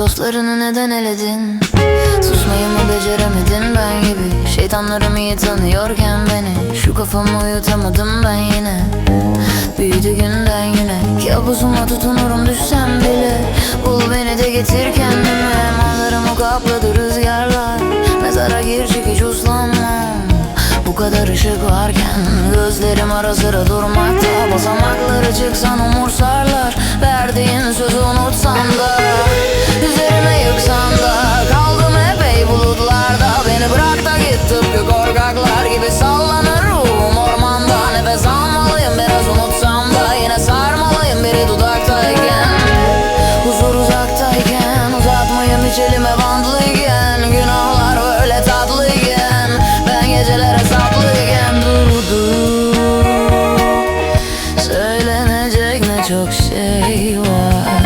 Dostlarını neden eledin? Susmayı mı beceremedin ben gibi? Şeytanlarım iyi tanıyorken beni. Şu kafamı uyutamadım ben yine. Büyüdü günden güne. Kabusuma tutunurum düşsem bile. Bul beni de getir kendime. Manzaramı kapladı rüzgarlar. Mezara gir çık hiç uslanmam Bu kadar ışık varken Gözlerim ara sıra durmakta. Basamakları çıksan umursarlar. içelime bantlıyken Günahlar böyle tatlıyken Ben geceler hesaplıyken Durdum. Söylenecek ne çok şey var.